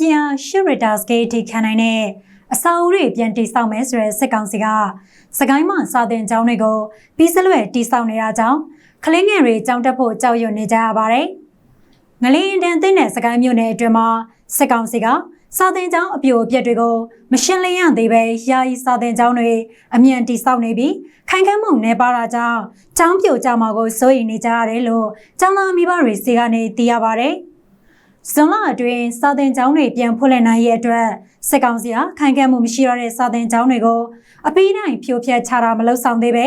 ပြန်ရှီရတာစကေးထိခံနိုင်တဲ့အစာအုပ်တွေပြန်တိစောက်မယ်ဆိုတဲ့စစ်ကောင်စီကစကိုင်းမှာစာတင်ကျောင်းတွေကိုပြီးစလွယ်တိစောက်နေတာကြောင့်ကလေးငယ်တွေကျောင်းတက်ဖို့ကြောက်ရွံ့နေကြရပါတယ်။ငလင်းတန်သိတဲ့စကိုင်းမြို့နယ်အတွင်းမှာစစ်ကောင်စီကစာတင်ကျောင်းအပြိုအပျက်တွေကိုမရှင်းလင်းရသေးပဲယာယီစာတင်ကျောင်းတွေအမြန်တိစောက်နေပြီးခိုင်ခန့်မှုနေပါတာကြောင့်ကျောင်းပြိုကျမှာကိုစိုးရိမ်နေကြရတယ်လို့ကျောင်းသားမိဘတွေစီကနေသိရပါတယ်။ ဇွန်လအတွင်းစာသင်ကျောင်းတွေပြန်ဖွင့်လှစ်နိုင်ရဲ့အတွက်စစ်ကောင်စီကခိုင်ခန့်မှုမရှိတော့တဲ့စာသင်ကျောင်းတွေကိုအပိနိုင်ဖြိုဖျက်ချတာမလုပ်ဆောင်သေးပဲ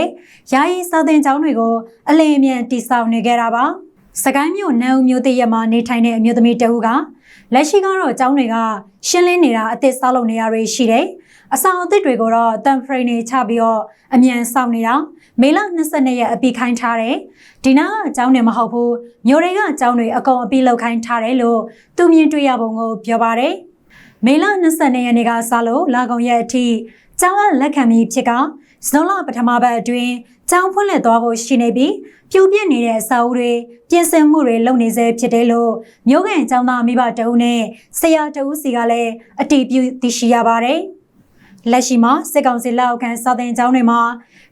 ယာယီစာသင်ကျောင်းတွေကိုအလင်းအမြန်တိစောက်နေကြတာပါ။ စကိုင်းမြို့နန်းဦးမြို့တည့်ရမှာနေထိုင်တဲ့အမျိုးသမီးတဦးကလက်ရှိကတော့ကျောင်းတွေကရှင်းလင်းနေတာအသစ်ဆောက်လုပ်နေရတွေရှိတယ်။အဆောင်အသစ်တွေကိုတော့တန်ဖရိနေချပြီးတော့အမြန်ဆောက်နေတာမေလ22ရက်အပြီးခိုင်းထားတယ်။ဒီနာကအကျောင်းတွေမဟုတ်ဘူးမြို့တွေကအကျောင်းတွေအကုန်အပြီးလောက်ခိုင်းထားတယ်လို့သူမြင်တွေ့ရပုံကိုပြောပါတယ်။မေလ22ရက်နေ့ကစလို့လာကုန်ရက်အထိ ကျောင်းကလက်ခံပြီးဖြစ်ကဇွန်လပထမပတ်အတွင်းကျောင်းဖွင့်လှစ်သွားဖို့ရှိနေပြီးပြိုပြစ်နေတဲ့အစာအုပ်တွေပြင်ဆင်မှုတွေလုပ်နေစေဖြစ်တယ်လို့မျိုးကန်ကျောင်းသားမိဘတအုပ်နဲ့ဆရာတအုပ်စီကလည်းအတည်ပြုသိရှိရပါတယ်။လက်ရှိမှာစစ်ကောင်စီလက်အောက်ခံစာသင်ကျောင်းတွေမှာ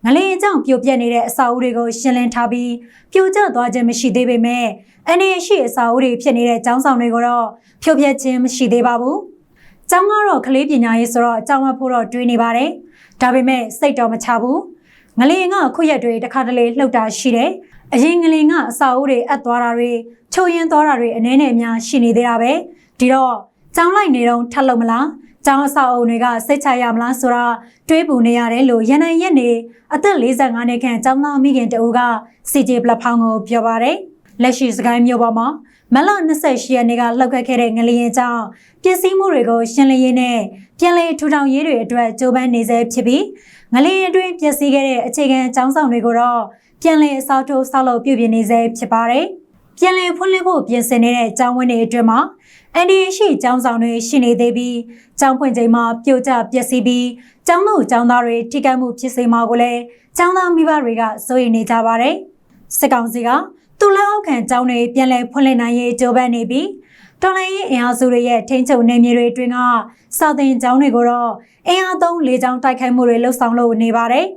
ငလင်အကြောင်းပြိုပြက်နေတဲ့အစာအုပ်တွေကိုရှင်းလင်းထားပြီးပြိုကျသွားခြင်းမရှိသေးပေမဲ့အနေရှိအစာအုပ်တွေဖြစ်နေတဲ့ကျောင်းဆောင်တွေကိုတော့ဖြိုပြက်ခြင်းမရှိသေးပါဘူး။ ကျောင်းကတော့ကလေးပညာရေးဆိုတော့အကြောင်းအဖို့တော့တွေးနေပါတယ်။ဒါပေမဲ့စိတ်တော့မချဘူး။ငလင်ကခုရက်တွေတစ်ခါတလေလှုပ်တာရှိတယ်။အရင်ငလင်ကအစာအုပ်တွေအပ်သွားတာတွေချိုးရင်းသွားတာတွေအနေနဲ့အများရှိနေသေးတာပဲ။ဒီတော့ကျောင်းလိုက်နေတော့ထပ်လို့မလား။ကျောင်းအဆောက်အုံတွေကစိတ်ချရမလားဆိုတာတွေးပူနေရတယ်လို့ရန်နိုင်ရက်နေအသက်45နှစ်ခန့်ကျောင်းသားမိခင်တဦးက CJ ပလက်ဖောင်းကိုပြောပါတယ်။လက်ရှိစကိုင်းမြို့ပေါ်မှာ မလ28ရက်နေ့ကလှုပ်ခတ်ခဲ့တဲ့ငလျင်ကြောင့်ပစ္စည်းမှုတွေကိုရှင်းလင်းရေးနဲ့ပြန်လည်ထူထောင်ရေးတွေအတွက်ကြိုးပမ်းနေဆဲဖြစ်ပြီးငလျင်အတွင်းပျက်စီးခဲ့တဲ့အခြေခံအကြောင်းဆောင်တွေကိုတော့ပြန်လည်အစားထိုးဆောက်လုပ်ပြုပြင်နေဆဲဖြစ်ပါတယ်။ပြန်လည်ဖွင့်လှစ်ဖို့ပြင်ဆင်နေတဲ့ကျောင်းဝင်းတွေအတွင်းမှာအန်ဒီရှိကျောင်းဆောင်တွေရှိနေသေးပြီးကျောင်းဖွင့်ချိန်မှာပြိုကျပျက်စီးပြီးကျောင်းသူကျောင်းသားတွေထိခိုက်မှုဖြစ်စေမှာကိုလည်းကျောင်းသားမိဘတွေကစိုးရိမ်နေကြပါတယ်။စစ်ကောင်စီက သူ့လက်အောက်ခံကျောင်းတွေပြန်လည်ဖွင့်လှစ်နိုင်ရေးကြိုးပမ်းနေပြီးတော်လိုင်းရေးအင်အားစုတွေရဲ့ထိန်းချုပ်နေမြေတွေအတွင်းကစာသင်ကျောင်းတွေကိုတော့အင်အားသုံးလေးကျောင်းတိုက်ခိုက်မှုတွေလှုပ်ဆောင်လုပ်နေပါတယ်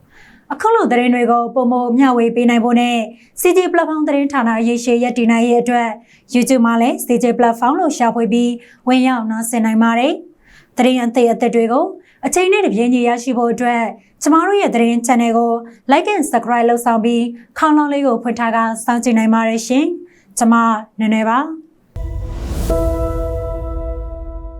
။အခုလိုသတင်းတွေကိုပုံမမျှဝေပေးနိုင်ဖို့နဲ့ CJ Platform သတင်းဌာနရေရှည်ရည်တည်နိုင်ရဲ့အတွက် YouTube မှာလည်း CJ Platform လို့ရှာဖွေပြီးဝင်ရောက်နားဆင်နိုင်ပါတယ်။သတင်းအသေးအသက်တွေကို အချိန်နဲ့တပြေးညီရရှိဖို့အတွက်ကျမတို့ရဲ့သတင်း channel ကို like and subscribe လုပ်ဆောင်ပြီးခေါင်းလောင်းလေးကိုဖွင့်ထားကစောင့်ကြည့်နိုင်ပါတယ်ရှင်။ကျမနည်းနည်းပါ